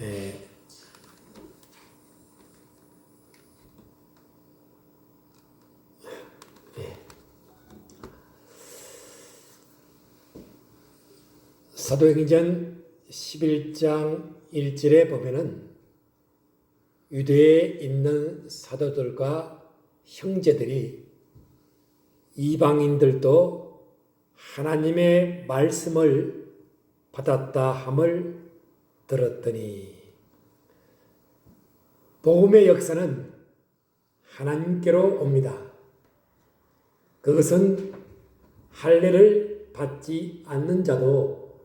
네. 네. 사도행전 11장 1절에 보면은 유대에 있는 사도들과 형제들이 이방인들도 하나님의 말씀을 받았다 함을 들었더니 복음의 역사는 하나님께로 옵니다. 그것은 할례를 받지 않는 자도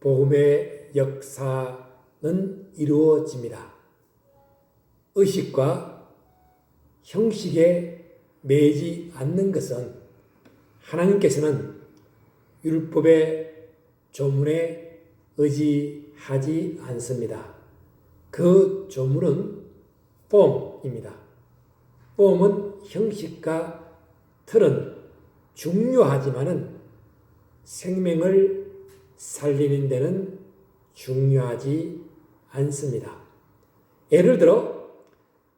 복음의 역사는 이루어집니다. 의식과 형식에 매지 않는 것은 하나님께서는 율법의 조문에 의지하지 않습니다. 그 조문은 폼입니다. 폼은 형식과 틀은 중요하지만은 생명을 살리는 데는 중요하지 않습니다. 예를 들어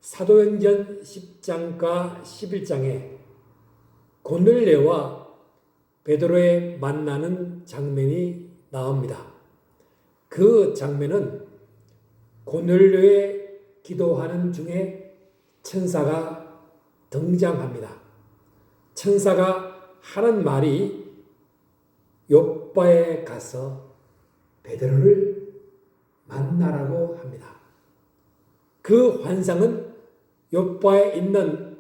사도행전 10장과 11장에 고넬레와 베드로의 만나는 장면이 나옵니다. 그 장면은 고넬레의 기도하는 중에 천사가 등장합니다. 천사가 하는 말이 요바에 가서 베드로를 만나라고 합니다. 그 환상은 요바에 있는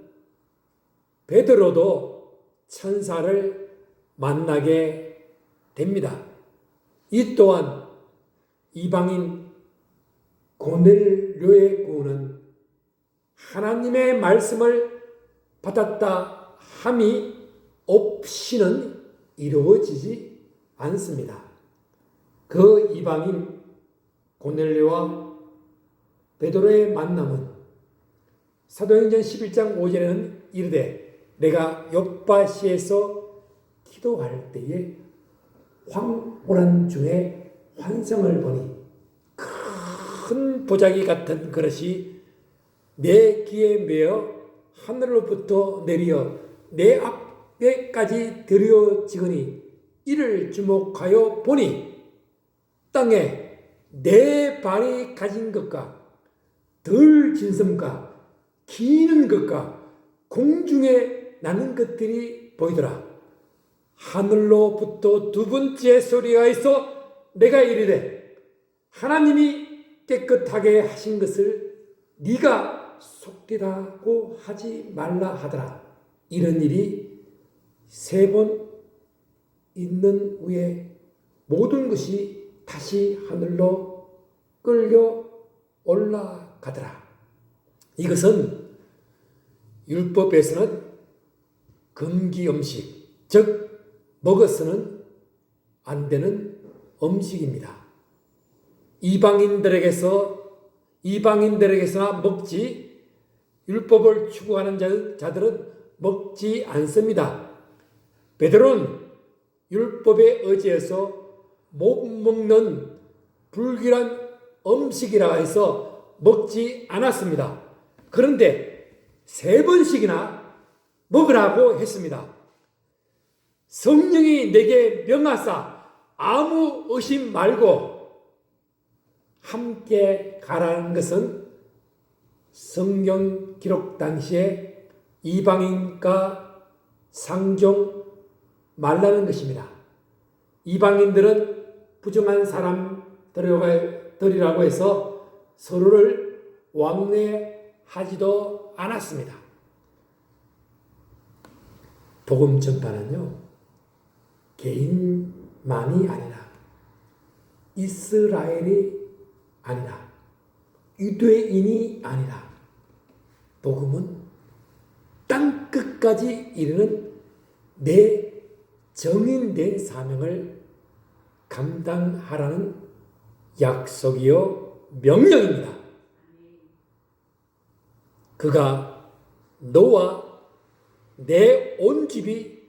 베드로도 천사를 만나게 됩니다. 이 또한 이방인 고넬료의 구원은 하나님의 말씀을 받았다 함이 없이는 이루어지지 않습니다. 그 이방인 고넬료와 베드로의 만남은 사도행전 11장 5절에는 이르되 내가 옆바시에서 기도할 때에 황홀한 중에 환상을 보니 큰 보자기 같은 그릇이 내 귀에 매어 하늘로부터 내려 내 앞에까지 들여지거니 이를 주목하여 보니 땅에 내 발이 가진 것과 덜 진섬과 기는 것과 공중에 나는 것들이 보이더라. 하늘로부터 두 번째 소리가 있어 내가 이르되 하나님이 깨끗하게 하신 것을 네가 속되다고 하지 말라 하더라. 이런 일이 세 번 있는 후에 모든 것이 다시 하늘로 끌려 올라가더라. 이것은 율법에서는 금기 음식, 즉 먹어서는 안 되는 음식입니다. 이방인들에게서 이방인들에게서나 먹지 율법을 추구하는 자들은 먹지 않습니다. 베드로는 율법에 의지해서 못 먹는 불길한 음식이라 해서 먹지 않았습니다. 그런데 세 번씩이나 먹으라고 했습니다. 성령이 내게 명하사 아무 의심 말고 함께 가라는 것은 성경 기록 당시에 이방인과 상종 말라는 것입니다. 이방인들은 부정한 사람들이라고 해서 서로를 왕래하지도 않았습니다. 복음 전파는요, 개인만이 아니라 이스라엘이 아니라 유대인이 아니라 복음은 땅 끝까지 이르는 내 정인된 사명을 감당하라는 약속이요 명령입니다. 그가 너와 내 온 집이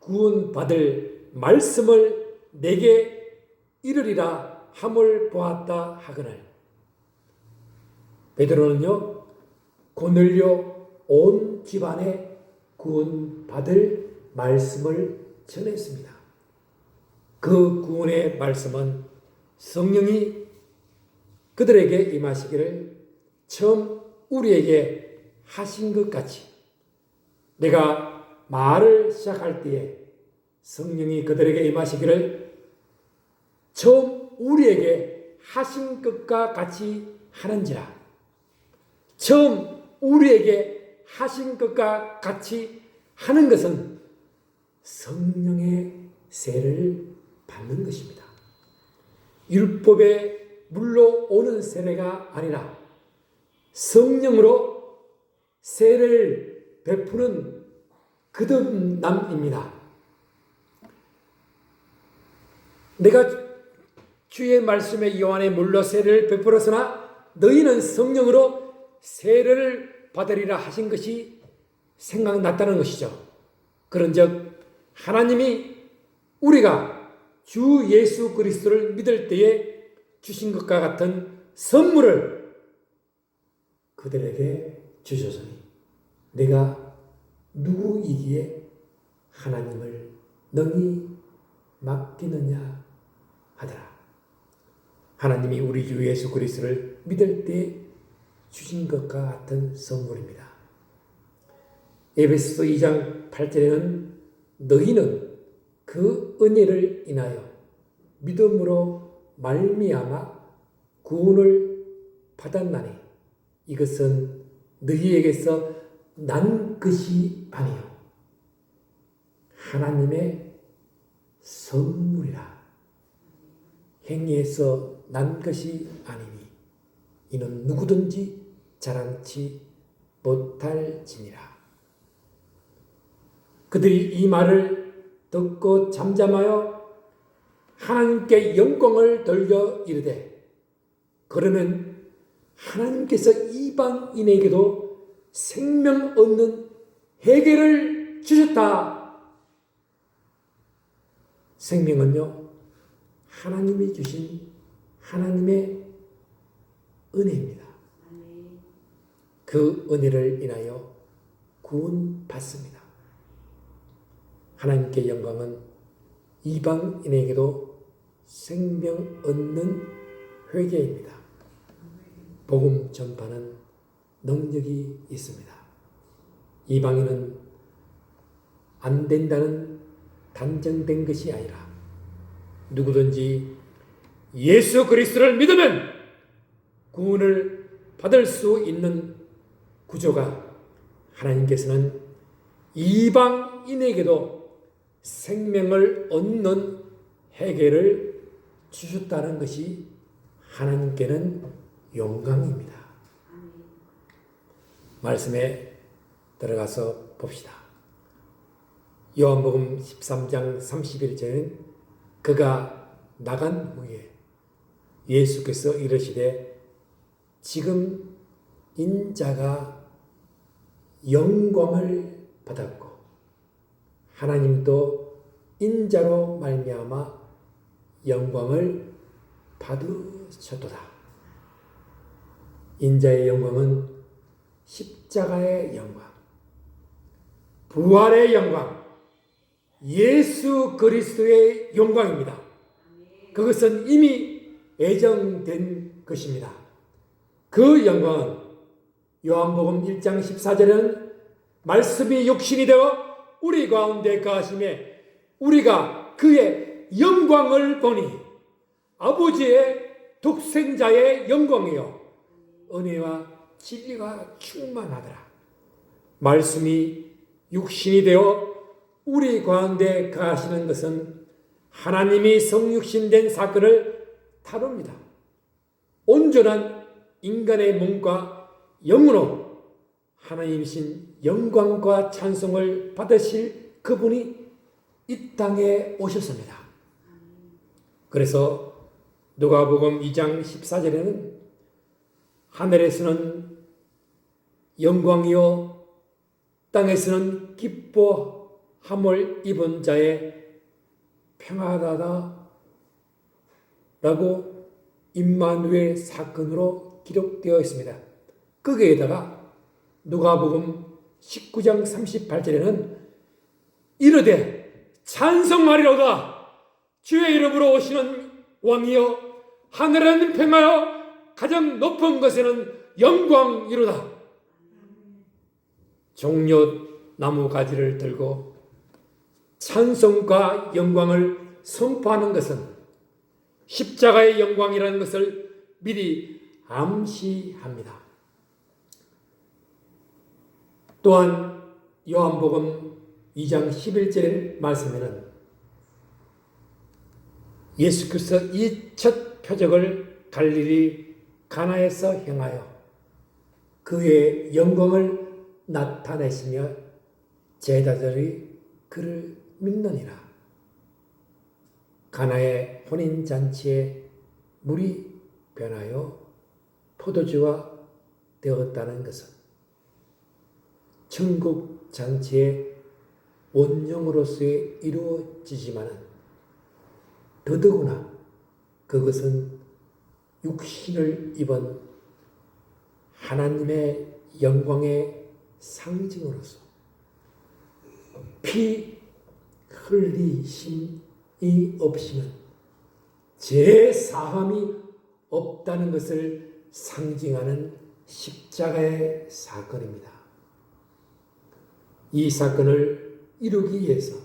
구원받을 말씀을 내게 이르리라 함을 보았다 하거늘 베드로는요 고넬료 온 집안에 구원 받을 말씀을 전했습니다. 그 구원의 말씀은 성령이 그들에게 임하시기를 처음 우리에게 하신 것 같이 내가 말을 시작할 때에 성령이 그들에게 임하시기를 처음 우리에게 하신 것과 같이 하는지라 처음 우리에게 하신 것과 같이 하는 것은 성령의 세를 받는 것입니다. 율법의 물로 오는 세례가 아니라 성령으로 세례를 베푸는 거듭남입니다. 내가 주의 말씀에 요한의 물로 세례를 베풀었으나 너희는 성령으로 세례를 받으리라 하신 것이 생각났다는 것이죠. 그런즉 하나님이 우리가 주 예수 그리스도를 믿을 때에 주신 것과 같은 선물을 그들에게 주셨으니 내가 누구이기에 하나님을 능히 맡기느냐. 하나님이 우리 주 예수 그리스도를 믿을 때 주신 것과 같은 선물입니다. 에베소서 2장 8절에는 너희는 그 은혜를 인하여 믿음으로 말미암아 구원을 받았나니 이것은 너희에게서 난 것이 아니요 하나님의 선물이라 행위에서 난 것이 아니니 이는 누구든지 자랑치 못할지니라 그들이 이 말을 듣고 잠잠하여 하나님께 영광을 돌려 이르되 그러면 하나님께서 이방인에게도 생명 얻는 해결을 주셨다. 생명은요, 하나님이 주신 하나님의 은혜입니다. 그 은혜를 인하여 구원받습니다. 하나님께 영광은 이방인에게도 생명 얻는 회개입니다. 복음 전파는 능력이 있습니다. 이방인은 안 된다는 단정된 것이 아니라 누구든지 예수 그리스도를 믿으면 구원을 받을 수 있는 구조가 하나님께서는 이방인에게도 생명을 얻는 해결을 주셨다는 것이 하나님께는 영광입니다. 말씀에 들어가서 봅시다. 요한복음 13장 31절은 그가 나간 후에 예수께서 이르시되 지금 인자가 영광을 받았고 하나님도 인자로 말미암아 영광을 받으셨도다. 인자의 영광은 십자가의 영광, 부활의 영광, 예수 그리스도의 영광입니다. 그것은 이미 예정된 것입니다. 그 영광은 요한복음 1장 14절은 말씀이 육신이 되어 우리 가운데 가심에 우리가 그의 영광을 보니 아버지의 독생자의 영광이요 은혜와 진리가 충만하더라. 말씀이 육신이 되어 우리 가운데 가시는 것은 하나님이 성육신된 사건을 다룹니다. 온전한 인간의 몸과 영으로 하나님이신 영광과 찬송을 받으실 그분이 이 땅에 오셨습니다. 그래서 누가복음 2장 14절에는 하늘에서는 영광이요 땅에서는 기뻐 함을 입은 자의 평화다다 라고 임마누엘 사건으로 기록되어 있습니다. 거기에다가 누가복음 19장 38절에는 이르되 찬송하리로다 주의 이름으로 오시는 왕이여 있는 평하여 가장 높은 것에는 영광이로다 종려 나무 가지를 들고 찬송과 영광을 선포하는 것은 십자가의 영광이라는 것을 미리 암시합니다. 또한 요한복음 2장 11절 말씀에는 예수께서 이첫 표적을 갈릴리 가나에서 행하여 그의 영광을 나타내시며 제자들이 그를 믿느니라. 가나의 혼인 잔치에 물이 변하여 포도주가 되었다는 것은 천국 잔치의 원령으로서의 이루어지지만은 더더구나 그것은 육신을 입은 하나님의 영광의 상징으로서 피 흘리심이 없이는 제 사함이 없다는 것을 상징하는 십자가의 사건입니다. 이 사건을 이루기 위해서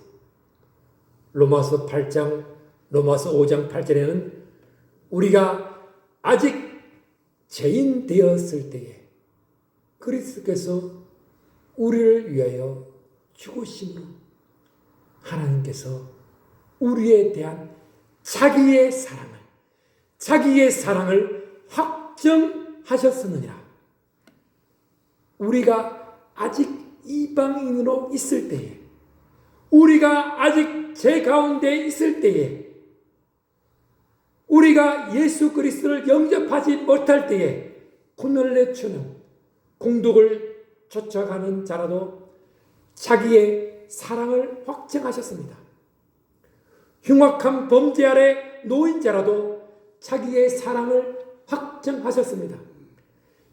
로마서 8장, 로마서 5장 8절에는 우리가 아직 죄인 되었을 때에 그리스도께서 우리를 위하여 죽으심으로 하나님께서 우리에 대한 자기의 사랑을 자기의 사랑을 확정하셨느니라. 우리가 아직 이방인으로 있을 때에 우리가 아직 제 가운데 있을 때에 우리가 예수 그리스도를 영접하지 못할 때에 내추는 공덕을 쫓아가는 자라도 자기의 사랑을 확정하셨습니다. 흉악한 범죄 아래 놓인 자라도 자기의 사랑을 확정하셨습니다.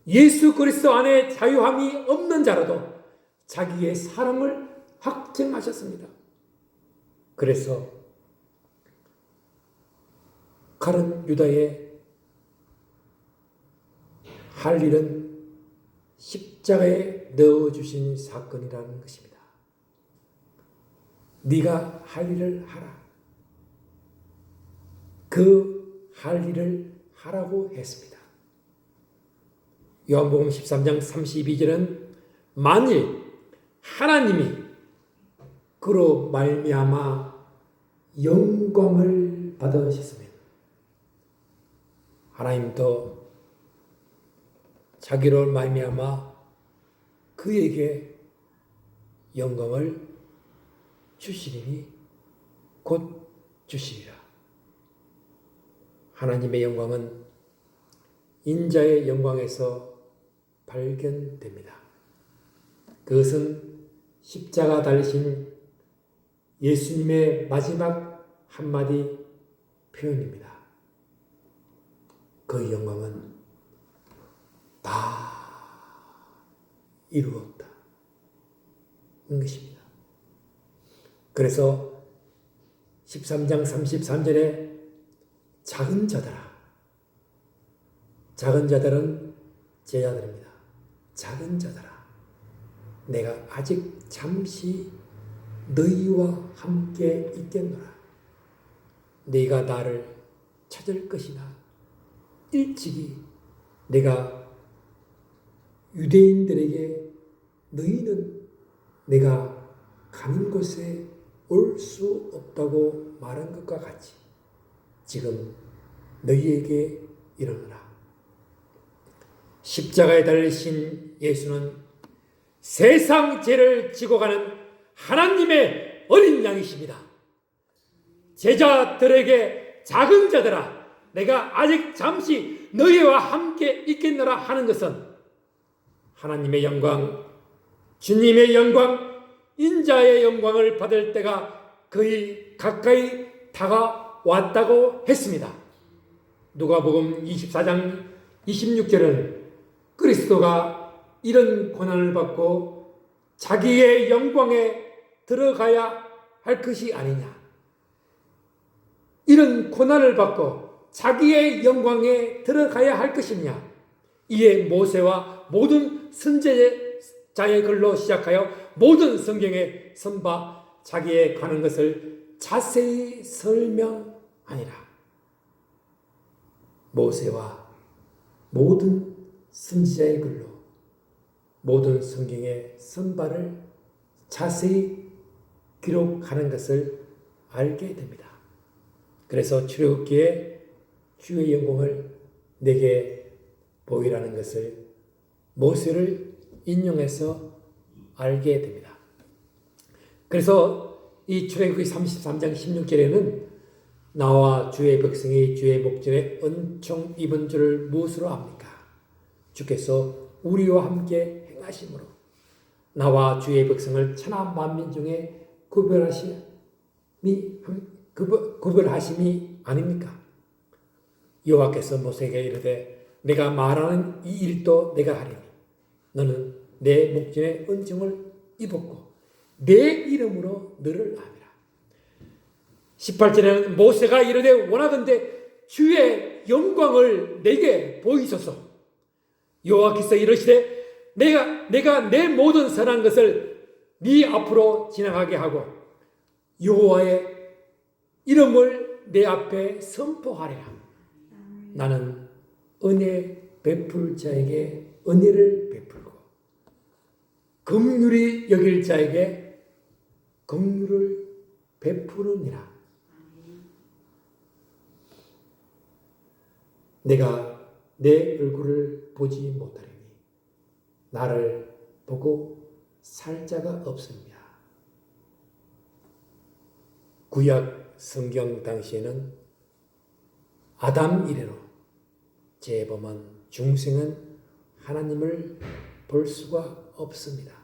예수 그리스도 안에 자유함이 없는 자라도 자기의 사랑을 확정하셨습니다. 그래서 가른 유다의 할 일은 십자가에 넣어주신 사건이라는 것입니다. 네가 할 일을 하라. 그 할 일을 하라고 했습니다. 요한복음 13장 32절은 만일 하나님이 그로 말미암아 영광을 받으셨으면 하나님도 자기로 말미암아 그에게 영광을 주시리니 곧 주시리라. 하나님의 영광은 인자의 영광에서 발견됩니다. 그것은 십자가 달리신 예수님의 마지막 한마디 표현입니다. 그 영광은 다 이루었다. 는 것입니다. 그래서 13장 33절에 작은 자들아. 작은 자들은 제 자들입니다. 작은 자들아. 내가 아직 잠시 너희와 함께 있겠노라. 네가 나를 찾을 것이나 일찍이 내가 유대인들에게 너희는 내가 가는 곳에 올 수 없다고 말한 것과 같이 지금 너희에게 이르노라. 십자가에 달리신 예수는 세상 죄를 지고 가는 하나님의 어린 양이십니다. 제자들에게 작은 자들아, 내가 아직 잠시 너희와 함께 있겠노라 하는 것은 하나님의 영광, 주님의 영광, 인자의 영광을 받을 때가 거의 가까이 다가왔다고 했습니다. 누가복음 24장 26절은 그리스도가 이런 고난을 받고 자기의 영광에 들어가야 할 것이 아니냐. 이런 고난을 받고 자기의 영광에 들어가야 할 것이냐. 이에 모세와 모든 선제자의 글로 시작하여 모든 성경에 선바 자기에 관한 것을 자세히 설명하니라. 모세와 모든 선지자의 글로 모든 성경의 선바를 자세히 기록하는 것을 알게 됩니다. 그래서 출애굽기에 주의 영광을 내게 보이라는 것을 모세를 인용해서 알게 됩니다. 그래서 이 출애굽기 33장 16절에는 나와 주의 백성이 주의 목전에 은총 입은 줄을 무엇으로 압니까? 주께서 우리와 함께 행하심으로 나와 주의 백성을 천하 만민 중에 구별하심이 구별, 구별하심이 아닙니까? 여호와께서 모세에게 이르되 내가 말하는 이 일도 내가 하리니 너는 내 목전에 은총을 입었고 내 이름으로 너를 아니라. 18절에는 모세가 이르되 원하건대 주의 영광을 내게 보이소서. 여호와께서 이르시되 내가 내가 내 모든 선한 것을 네 앞으로 지나가게 하고 여호와의 이름을 내 앞에 선포하리라. 나는 은혜 베풀 자에게 은혜를 베풀고 긍휼히 여길 자에게 긍휼을 베푸느니라 내가 내 얼굴을 보지 못하리니 나를 보고 살 자가 없습니다. 구약 성경 당시에는 아담 이래로 재범한 중생은 하나님을 볼 수가 없습니다.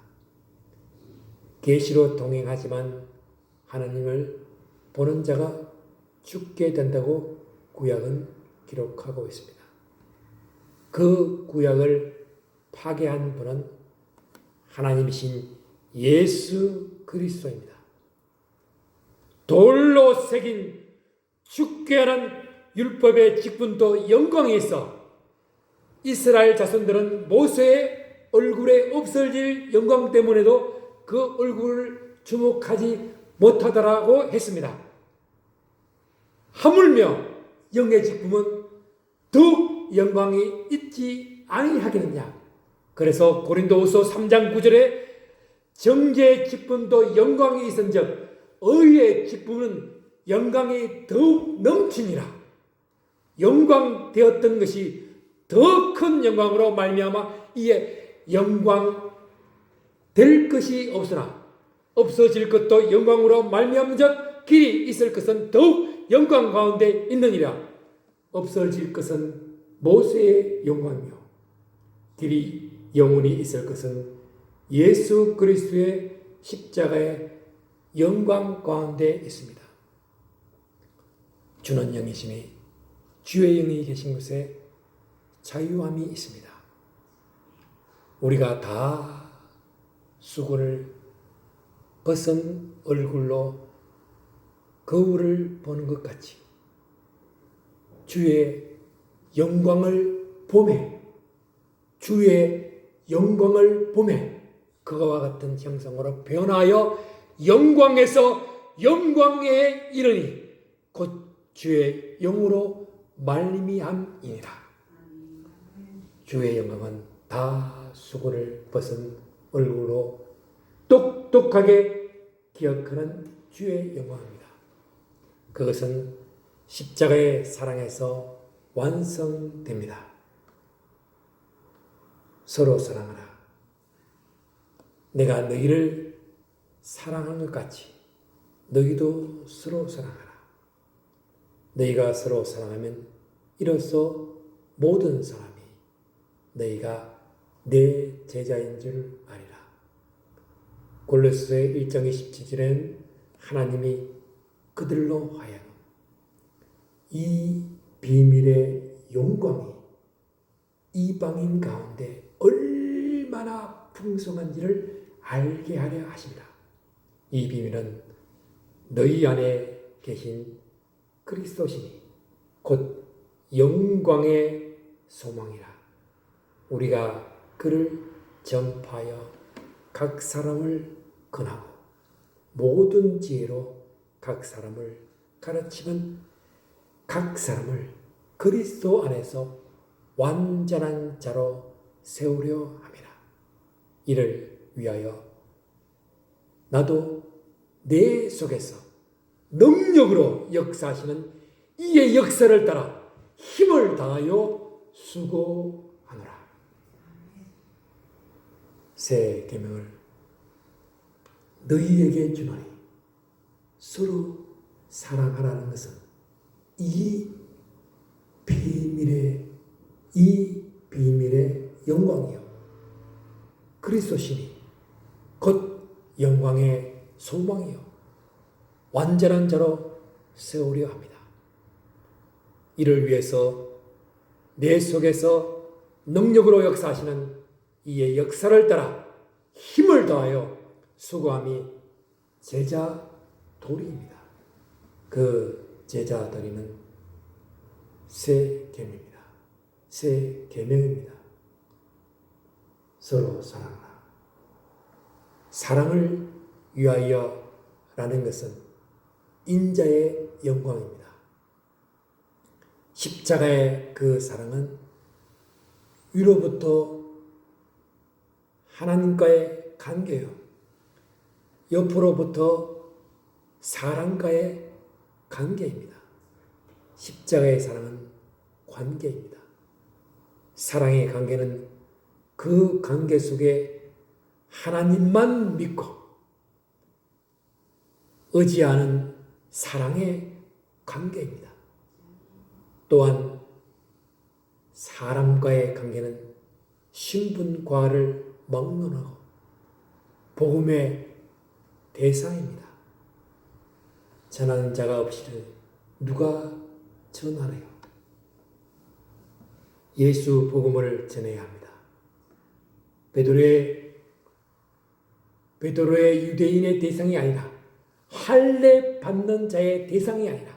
계시로 동행하지만 하나님을 보는 자가 죽게 된다고 구약은 기록하고 있습니다. 그 구약을 파괴한 분은 하나님이신 예수 그리스도입니다. 돌로 새긴 죽게 하는 율법의 직분도 영광이 있어 이스라엘 자손들은 모세의 얼굴에 없어질 영광 때문에도 그 얼굴을 주목하지 못하더라고 했습니다. 하물며 영의 직분은 더욱 영광이 있지 아니하겠느냐. 그래서 고린도후서 3장 9절에 정죄의 직분도 영광이 있은즉 의의 직분은 영광이 더욱 넘치니라. 영광 되었던 것이 더 큰 영광으로 말미암아 이에 영광 될 것이 없으나 없어질 것도 영광으로 말미암은즉 길이 있을 것은 더욱 영광 가운데 있느니라. 없어질 것은 모세의 영광이요. 길이 영원히 있을 것은 예수 그리스도의 십자가의 영광 가운데 있습니다. 주는 영이심이 주의 영이 계신 곳에 자유함이 있습니다. 우리가 다 수건을 벗은 얼굴로 거울을 보는 것 같이 주의 영광을 보매 주의 영광을 보매 그와 같은 형상으로 변하여 영광에서 영광에 이르니 곧 주의 영으로 말미암이니라. 주의 영광은 다 수고를 벗은 얼굴로 똑똑하게 기억하는 주의 영광입니다. 그것은 십자가의 사랑에서 완성됩니다. 서로 사랑하라. 내가 너희를 사랑한 것 같이 너희도 서로 사랑하라. 너희가 서로 사랑하면 이로써 모든 사람이 너희가 내 제자인 줄 아리라. 골로새 1장 27절에는 하나님이 그들로 하여금 이 비밀의 영광이 이방인 가운데 얼마나 풍성한지를 알게 하려 하십니다. 이 비밀은 너희 안에 계신 그리스도시니 곧 영광의 소망이라. 우리가 그를 전파하여 각 사람을 권하고 모든 지혜로 각 사람을 가르치면 각 사람을 그리스도 안에서 완전한 자로 세우려 함이라. 이를 위하여 나도 내 속에서 능력으로 역사하시는 이의 역사를 따라 힘을 다하여 수고하노라. 새 계명을 너희에게 주노니. 서로 사랑하라는 것은 이 비밀의 이 비밀의 영광이요. 그리스도시니 곧 영광의 소망이요. 완전한 자로 세우려 합니다. 이를 위해서 내 속에서 능력으로 역사하시는 이의 역사를 따라 힘을 더하여 수고함이 제자 도리입니다. 그 제자 도리는 새 계명입니다. 새 계명입니다. 서로 사랑하라. 사랑을 위하여라는 것은 인자의 영광입니다. 십자가의 그 사랑은 위로부터 하나님과의 관계요. 옆으로부터 사람과의 관계입니다. 십자가의 사랑은 관계입니다. 사랑의 관계는 그 관계 속에 하나님만 믿고 의지하는 사랑의 관계입니다. 또한 사람과의 관계는 신분과를 막론하고 복음의 대상입니다. 전하는 자가 없이는 누가 전하래요? 예수 복음을 전해야 합니다. 베드로의 베드로의 유대인의 대상이 아니라 할례 받는 자의 대상이 아니라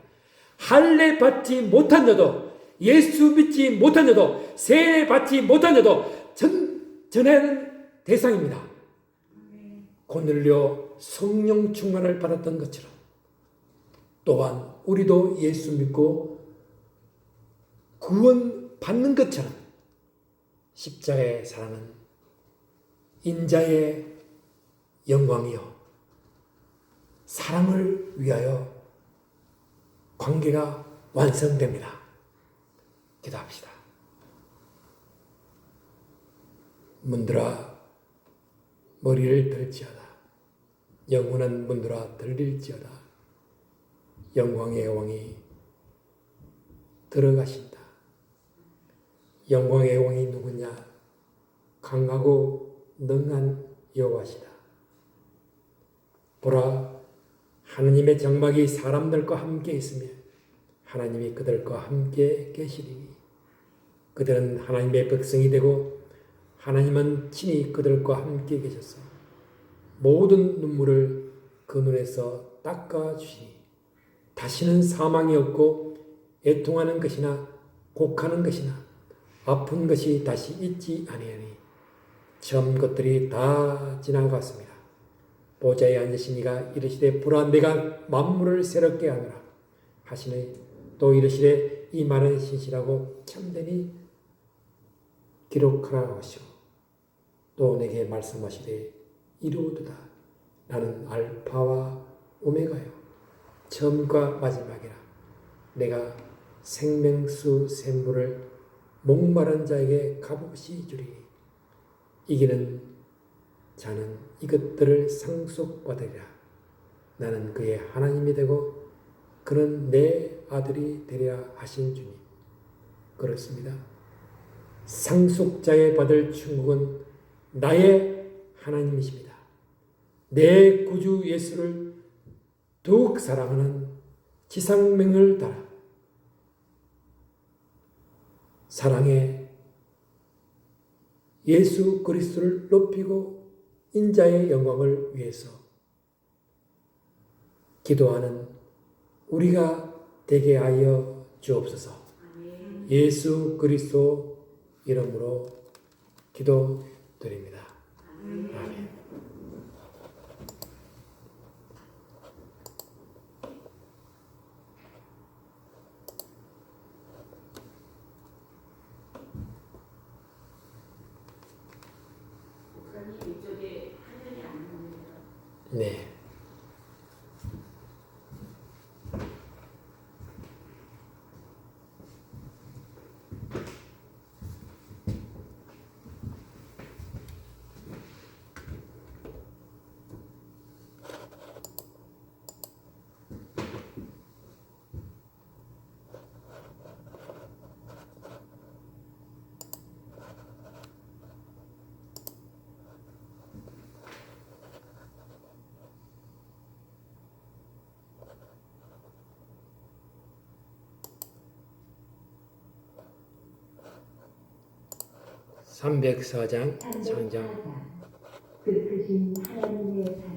할례 받지 못한 자도 예수 믿지 못한 자도 세례 받지 못한 자도 전 전하는 대상입니다. 고넬료 성령 충만을 받았던 것처럼 또한 우리도 예수 믿고 구원 받는 것처럼 십자가의 사랑은 인자의 영광이요 사랑을 위하여 관계가 완성됩니다. 기도합시다. 문들아 머리를 들지어다. 영혼은 문들아 들릴지어다. 영광의 왕이 들어가신다. 영광의 왕이 누구냐? 강하고 능한 여호와시다. 보라 하느님의 정막이 사람들과 함께 있으며 하나님이 그들과 함께 계시리니 그들은 하나님의 백성이 되고 하나님은 친히 그들과 함께 계셔서 모든 눈물을 그 눈에서 닦아 주시니 다시는 사망이 없고 애통하는 것이나 곡하는 것이나 아픈 것이 다시 있지 아니하니 처음 것들이 다 지나갔습니다. 보좌에 앉으시니가 이르시되 보라 내가 만물을 새롭게 하노라 하시니 또 이르시되 이 말은 신실하고 참되니 기록하라 하시오 또 내게 말씀하시되 이루어도다 나는 알파와 오메가요 처음과 마지막이라 내가 생명수 샘물을 목마른 자에게 값없이 주리니 이기는 자는 이것들을 상속받으리라. 나는 그의 하나님이 되고 그는 내 아들이 되리라 하신 주님. 그렇습니다. 상속자의 받을 충국은 나의 하나님이십니다. 내 구주 예수를 더욱 사랑하는 지상명을 따라 사랑의 예수 그리스도를 높이고 인자의 영광을 위해서 기도하는 우리가 되게 하여 주옵소서. 예수 그리스도 이름으로 기도드립니다. 아멘. 304장 3장. 그 하나님의